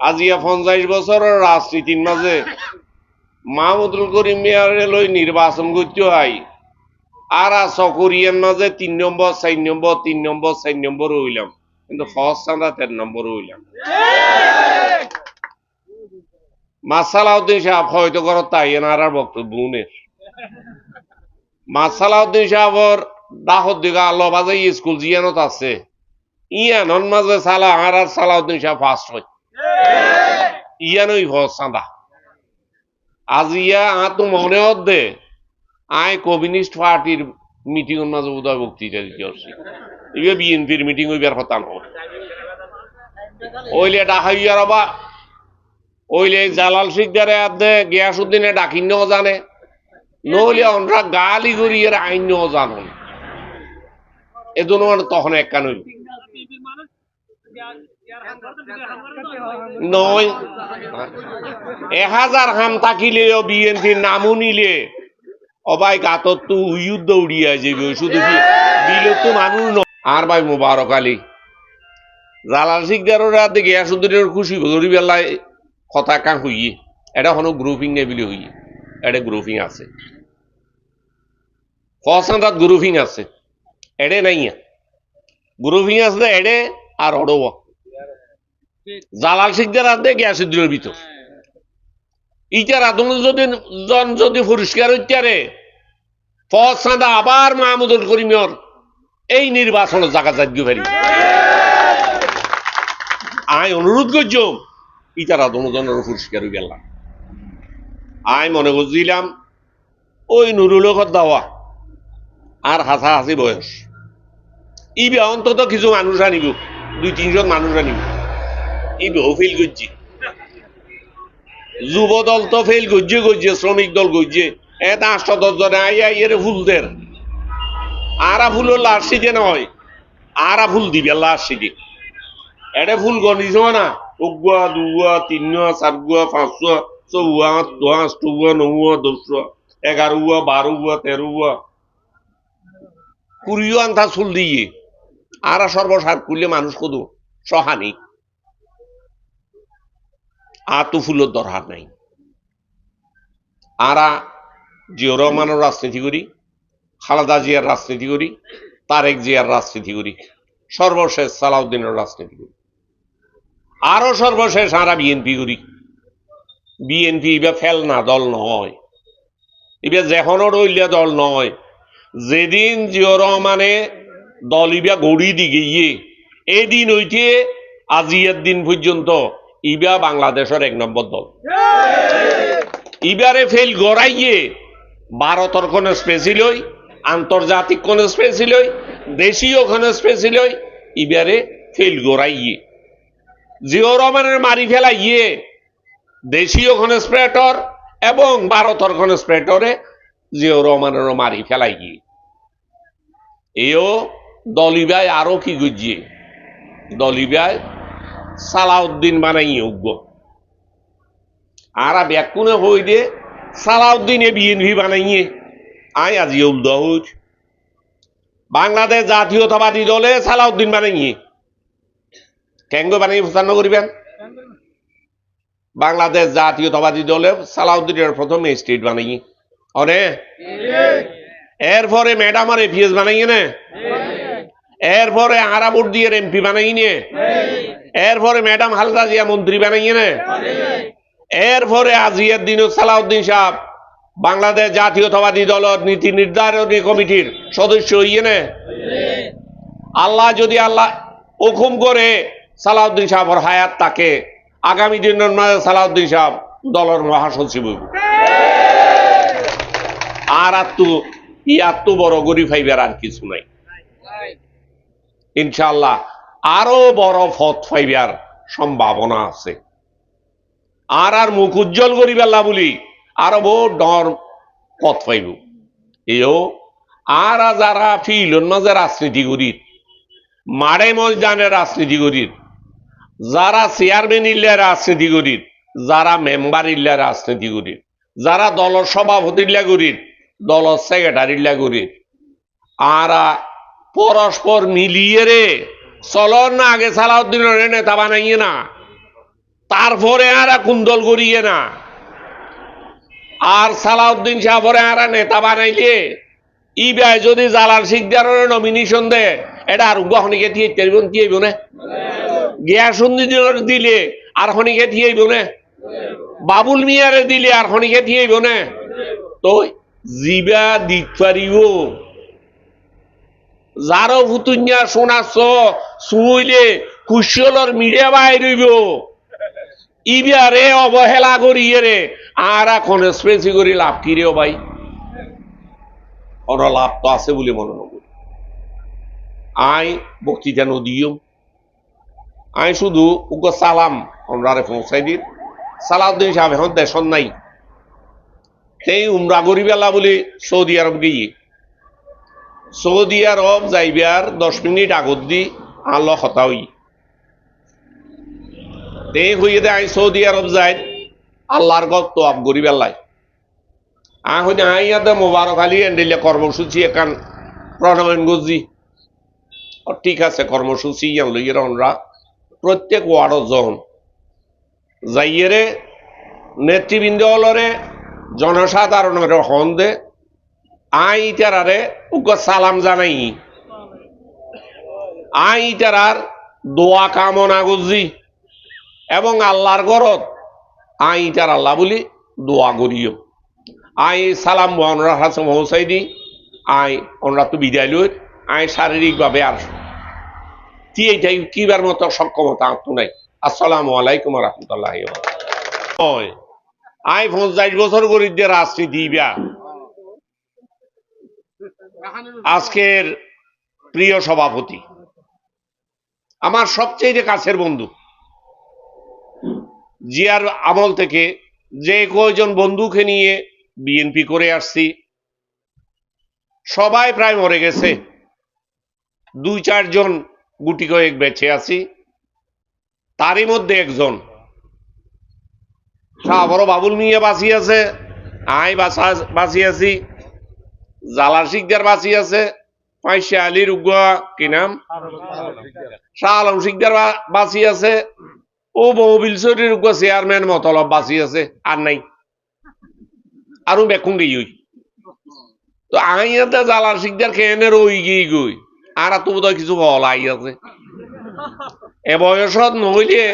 আজিয়া পঞ্চাশ বছরের রাজনীতির মাঝে মাহমুদুল করিম মিয়ারে লই নির্বাচন করতে হয় আর সকরিয়ার মাঝে তিন নম্বর চার নম্বর তিন নম্বর চার নম্বর হইলাম কিন্তু ফার্স্ট আমরা তের নম্বর হইলাম মাসালাউদ্দিন সাহেব হয়তো করো তাই আর বক্তব্য উনের মাসালাউদ্দিন সাহেবর দাহর দিকে আল্লাহ বাজে স্কুল জিয়ানত আছে। ইয়ানন মাঝে সালা আর সালাউদ্দিন সাহেব ফার্স্ট হয়। ইয়ানই ফস চাঁদা আজ ইয়া আতো মনে হদ্দে আই কমিউনিস্ট পার্টির মিটিং মাঝে উদয় বক্তৃতা দিতে আসছি। এবার বিএনপির মিটিং হইবার কথা নয় ওইলে ডাকাইয়ার বা ওইলে জালাল শিকদারে আদে গিয়াসুদ্দিনে ডাকিন্য জানে। নইলে আমরা গালি এর আইন্য জানো এজন্য মানে তখন একান হইল। নয়। এ হাজার হাম থাকিলেও বিএনপির নামও নিলে। অবাই গাতত তো উইয়ুর দৌড়িয়া যাবে শুধু বিলে তো মানুষ ন আর ভাই মুবারক আলী। জালাল শিকদারের গিয়াসুদ্দিনের খুশি কথা কাঁ হইয়ে। এটা হনো গ্রুপিং নেবিলি হইয়ে। এটা গ্রুপিং আছে। ফসান্দাত গ্রুপিং আছে। এডে নাই গ্রুপিং আছে এডে আর অডব। জালাল শিকদার আদে গিয়াসুদ্দিনের ভিতর। ইটার আদম যদি জন যদি পরিষ্কার হইতারে ফসাদা আবার মাহমুদুল করিমর এই নির্বাচনের জায়গা যাজ্ঞ পারি আই অনুরোধ করছম ইটারা দনজনের পরিষ্কার হয়ে গেলাম আই মনে করছিলাম, ওই নুরুল দাওয়া আর হাসা হাসি বয়স। ইবে অন্তত কিছু মানুষ আনিব, দুই তিনজন মানুষ আনিব। ইবেও ফেল করছি। যুব দল তো ফেল করছে করছে, শ্রমিক দল করছে। ফুলদের আরা ফুল লাশ সিজে নয় আরা ফুল দিবে সিজে এটা ফুল গণিস না। উগুয়া দুগুয়া তিনুয়া চারগুয়া পাঁচগুয়া চৌয়া আটগুয়া আষ্টগুয়া নগুয়া দশগুয়া এগারোগুয়া বারোগুয়া তেরোগুয়া কুড়িও দিয়ে। আর সর্বসার মানুষ কদু সহানি। আতু ফুলের দরকার নাই। আরা জিও রহমানের রাজনীতি করি, খালেদা জিয়ার রাজনীতি করি, তারেক জিয়ার রাজনীতি করি, সর্বশেষ সালাউদ্দিনের রাজনীতি করি। আরও সর্বশেষ আমরা বিএনপি করি। বিএনপি এবার ফেল না, দল নয়। এবার যেখনও রইলে দল নয়। যেদিন জিও রহমানে দল ইবা গড়ি দি গিয়ে এদিন হইতে আজিয়ের দিন পর্যন্ত ইবা বাংলাদেশের এক নম্বর দল। ইবারে ফেল গড়াইয়ে ভারতর কোন স্পেশিল হই আন্তর্জাতিক কোন স্পেশিল হই দেশীয় কোন স্পেশিল হই ইবারে ফেল গড়াইয়ে। জিও রহমানের মারি ফেলা ইয়ে দেশীয় কনস্প্রেটর এবং ভারতর কনস্প্রেটরে জিও রহমানেরও মারি ফেলাই গিয়ে এও দলিবায় আরও কি গুজিয়ে দলিবায় সালাউদ্দিন বানাই যোগ্য আর ব্যাকুনে হই দে সালাউদ্দিনে বিএনপি বানাইয়ে। আই আজি হইছ বাংলাদেশ জাতীয়তাবাদী দলে সালাউদ্দিন বানাইয়ে। কেঙ্গ বানিয়ে প্রচান্ন করিবেন? বাংলাদেশ জাতীয়তাবাদী দলে সালাউদ্দিনের প্রথম স্টেট বানাই অনে এরপরে ম্যাডাম আর এপিএস বানাই না? এরপরে আরাবুর দিয়ে এমপি বানাই নিয়ে এরপরে ম্যাডাম হালদা জিয়া মন্ত্রী বানাই না। এরপরে আজিয়ার দিন সালাউদ্দিন সাহেব বাংলাদেশ জাতীয়তাবাদী দলের নীতি নির্ধারণী কমিটির সদস্য হইয়ে না। আল্লাহ যদি আল্লাহ হুকুম করে সালাউদ্দিন সাহেবর হায়াত তাকে, আগামী দিনের মাঝে সালাউদ্দিন সাহেব দলের মহাসচিব আর তো, ইয়ার তো বড় গরিব ফাইবার আর কিছু নাই। ইনশাল্লাহ আরও বড় ফত ফাইবার সম্ভাবনা আছে। আর আর মুখ উজ্জ্বল করিবেলা বলি, আরও বহু ডর পথ পাইব এও, আর যারা ফিলন মাঝে রাজনীতি করি মারে ময়দানে রাজনীতি করি যারা চেয়ারম্যান ইল্লে রাজনীতি করি যারা মেম্বার ইল্লে রাজনীতি করি যারা দলের সভাপতি ইল্লা করি দলের সেক্রেটারি ইল্লা করি আর পরস্পর মিলিয়ে রে চলন না, আগে সালাউদ্দিনের নেতা বানাইয়ে না। তারপরে আর কুন্দল করিয়ে না। আর সালাউদ্দিন শাহ পরে আর নেতা বানাইলে, ই ব্যয় যদি জালাল শিকদারের নমিনেশন দে, এটা আর গহনিকে দিয়ে তেলবন দিয়েইব না? গিয়াসুন্দি দিলে আর হনিকে দিয়েইব না? বাবুল মিয়ারে দিলে আর হনিকে দিয়েইব না? তো জিবা দিক পারিব যারো ভুতুঞ্জা শোনাচ্ছ শুইলে কুশলর মিডিয়া বাইর হইব ইবিয়ারে অবহেলা করিয়ে রে আর এখন স্পেসি করি লাভ কি রে ভাই লাভ তো আছে বলে মনে নকরি আই বক্তৃতা নদীয় আই শুধু উগ সালাম ওনারে পৌঁছাই দিন সালাউদ্দিন সাহেব এখন দেশন নাই। সেই উমরা গরিবেলা বলে সৌদি আরব গিয়ে। সৌদি আরব যাইবার দশ মিনিট আগত দি আল্লাহ হতা হই তে হইয়ে দে আই সৌদি আরব যাই, আল্লাহর গপ তো আপ গরিবেলাই আ হইতে আইয়াতে মোবারক আলী এন্ডিলে কর্মসূচি একান প্রণয়ন গজি ঠিক আছে, কর্মসূচি ইয়ান লইয়ে রনরা প্রত্যেক ওয়ার্ডত জন। যাইয়েরে নেতৃবৃন্দ হলরে জনসাধারণের হন দে। আই ইটারারে উগ্র সালাম জানাই। আই ইটারার দোয়া কামনা গুজি এবং আল্লাহর গরত আই ইটার আল্লাহ বলি দোয়া করিও। আই সালাম ওনার হাসে পৌঁছাই দি আই ওনারা তো বিদায় লই, আই শারীরিকভাবে আর কি এইটাই কিবার মতো সক্ষমতা তো নাই। আসসালামু আলাইকুম রহমতুল্লাহ আই পঞ্চাশ বছর দিয়ে রাজনীতি বিয়া আজকের প্রিয় সভাপতি, আমার সবচেয়ে কাছের বন্ধু, জিয়ার আমল থেকে যে কয়জন বন্ধুকে নিয়ে বিএনপি করে আসছি, সবাই প্রায় মরে গেছে। দুই, চারজন গুটি কয়েক বেঁচে আছি। তারই মধ্যে একজন বড় বাবুল মিয়া বাঁচি আছে, আই বাঁচা বাঁচি আছি। জালার শিকদার বাঁচি আছে পাইসা আলীর উগুয়া কি নাম? শাহ আলম শিকদার বাঁচি আছে, ও মহবিল শরীর উগুয়া চেয়ারম্যান মতলব বাঁচি আছে, আর নাই। আৰু বেকুং গই তো আই ইয়াতে জালার শিকদার খেয়ে রই গিয়ে গই আর তো বোধহয় কিছু বল আই আছে। এ বয়সত নহলে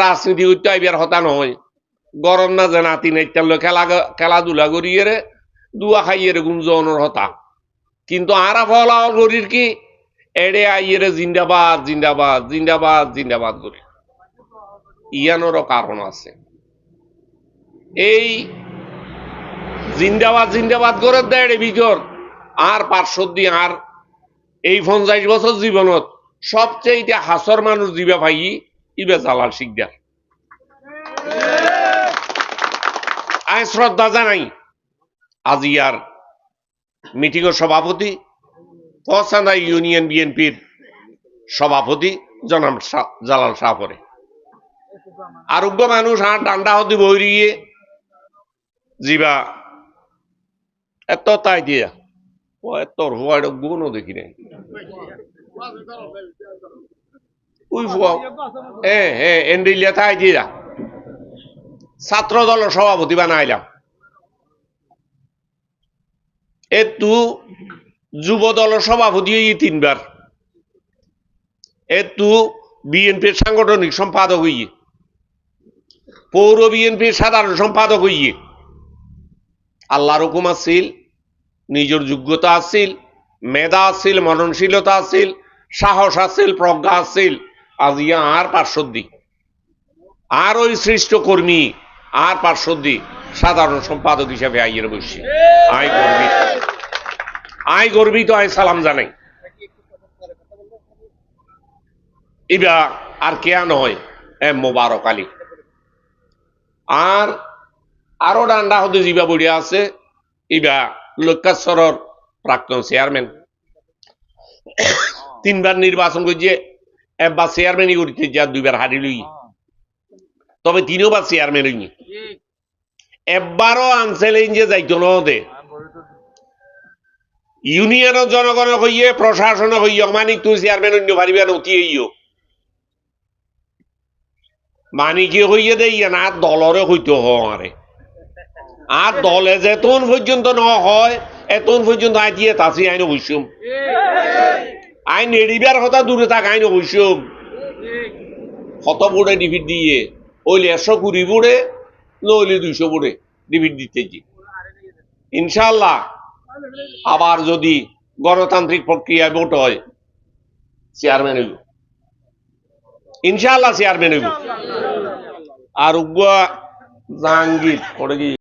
রাজনীতি করতে আইবার হতা নহয়। গরম না যে নাতি নাইতাল খেলা খেলাধুলা করিয়ে দুয়া খাইয়ে রে গুঞ্জনের হতা। কিন্তু আরা ফলা করির কি? এড়ে আইয়ে রে জিন্দাবাদ জিন্দাবাদ জিন্দাবাদ জিন্দাবাদ করি। ইয়ানোরও কারণ আছে। এই জিন্দাবাদ জিন্দাবাদ করে দেয় ভিতর আর পার্শ্ব দিয়ে আর এই পঞ্চাশ বছর জীবনত সবচেয়ে হাসর মানুষ দিবে ভাই ইবে জালাল শিকদার। আয় শ্রদ্ধা জানাই। আজি আর মিটিং এর সভাপতি পসানা ইউনিয়ন বিএনপির সভাপতি জনাব জালাল শাহপরে আরোগ্য মানুষ আর ডান্ডা হতে বইরিয়ে জিবা। এত তাই দিয়া। ও, এত হোয়াইট দেখি নাই। উই ফুয়া এ হে এন্ডিলিয়া তাই দিয়া। ছাত্র দলের সভাপতি বানাইলাম। এতু যুব দলের সভাপতি হই তিনবার। এতু বিএনপির সাংগঠনিক সম্পাদক হইয়ে। পৌর বিএনপির সাধারণ সম্পাদক হইয়ে। আল্লাহর হুকুম আছিল নিজের যোগ্যতা আছিল মেধা আছিল মননশীলতা আছিল সাহস আছিল প্রজ্ঞা আছিল আজ ইয়া আর পার্শ্বদ্বী আর ওই সৃষ্ট কর্মী আর পার্শ্বদ্বী সাধারণ সম্পাদক হিসাবে আইয়ের বসছি আই গর্বিত। আই গর্বিত, আই সালাম জানাই। ইবা আর কেয়া নয় এ মোবারক আলী। আর আরও ডান্ডা হতে জিবা বড়িয়া আছে, ইবা লক্ষাশ্বরর প্রাক্তন চেয়ারম্যান। তিনবার নির্বাচন করছে একবার চেয়ারম্যানই করতে যা দুইবার হারি লই। তবে তিনবার চেয়ারম্যান হইনি। এবারও আনসেলেন যে যাইতো নদে ইউনিয়নের জনগণ হইয়ে প্রশাসন হইয়ে অমানিক তুই চেয়ারম্যান অন্য পারিবে নতি হইও মানিকে হইয়ে দেই না দলরে হইতে হরে আর দলে যেতন পর্যন্ত ন হয় এতন পর্যন্ত আই দিয়ে তাসি আইন হইসুম আইন এড়িবার কথা দূরে থাক, আইন হইসুম কত বুড়ে ডিভিড দিয়ে। ওইলে একশো কুড়ি বুড়ে নইলে দুইশো বুড়ে ডিভিড দিতেছি ইনশাল্লাহ আবার যদি গণতান্ত্রিক প্রক্রিয়ায় ভোট হয় চেয়ারম্যান হইব। ইনশাল্লাহ চেয়ারম্যান হইব। আর উগুয়া জাহাঙ্গীর ওটা